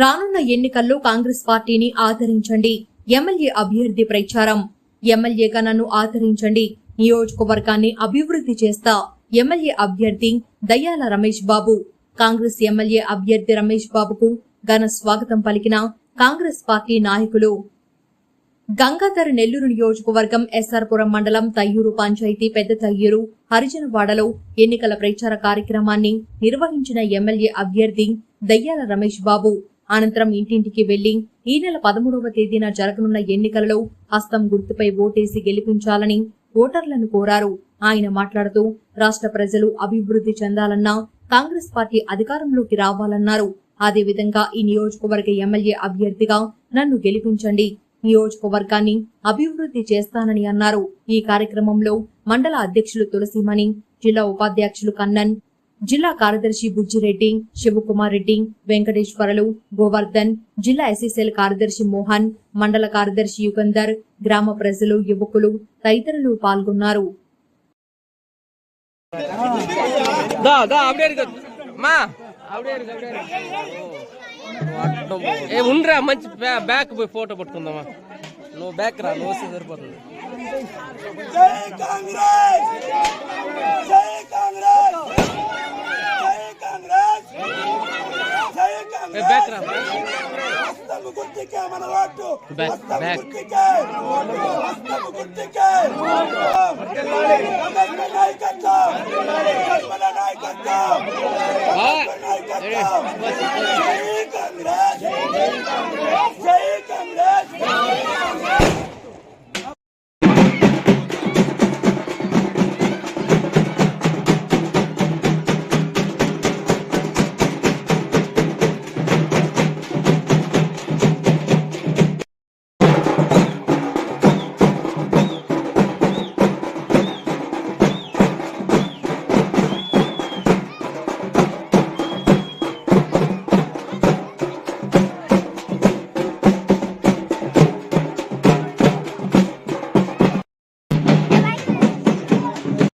రానున్న ఎన్నికల్లో కాంగ్రెస్ పార్టీని ఆదరించండి. ఎమ్మెల్యే అభ్యర్థి ప్రచారం. ఎమ్మెల్యేగా నన్ను ఆదరించండి. నియోజకవర్గాన్ని అభివృద్ధి చేస్తా. ఎమ్మెల్యే అభ్యర్థి దయ్యాల రమేష్ బాబు. కాంగ్రెస్ ఎమ్మెల్యే అభ్యర్థి రమేష్ బాబుకు ఘన స్వాగతం పలికిన కాంగ్రెస్ పార్టీ నాయకులు. గంగాధర నెల్లూరు నియోజకవర్గం ఎస్ఆర్పురం మండలం తయ్యూరు పంచాయతీ పెద్ద తయ్యూరు హరిజనవాడలో ఎన్నికల ప్రచార కార్యక్రమాన్ని నిర్వహించిన ఎమ్మెల్యే అభ్యర్థి దయ్యాల రమేష్ బాబు. అనంతరం ఇంటింటికి వెళ్ళి ఈ నెల పదమూడవ తేదీన జరగనున్న ఎన్నికలలో హస్తం గుర్తుపై ఓటేసి గెలిపించాలని ఓటర్లను కోరారు. ఆయన మాట్లాడుతూ రాష్ట్ర ప్రజలు అభివృద్ధి చెందాలన్నా కాంగ్రెస్ పార్టీ అధికారంలోకి రావాలన్నారు. అదేవిధంగా ఈ నియోజకవర్గ ఎమ్మెల్యే అభ్యర్థిగా నన్ను గెలిపించండి నియోజకవర్గాన్ని అభివృద్ధి చేస్తానని అన్నారు. ఈ కార్యక్రమంలో మండల అధ్యక్షులు తులసిమణి జిల్లా ఉపాధ్యక్షులు కన్నన్ జిల్లా కార్యదర్శి బుజ్జిరెడ్డి శివకుమార్ రెడ్డి వెంకటేశ్వరలు గోవర్ధన్ జిల్లా ఎస్ఎస్ఎల్ కార్యదర్శి మోహన్ మండల కార్యదర్శి యుగంధర్ గ్రామ ప్రజలు యువకులు తదితరులు పాల్గొన్నారు. నువ్వు బ్యాక్ రా నువ్వు సరిపోతుంది. హస్తము గుర్తికే మన ఓటు. హస్తము. గుర్తికే. హస్తము గుర్తికే. నాయకత్వం. నాయకత్వం. నాయకత్వం.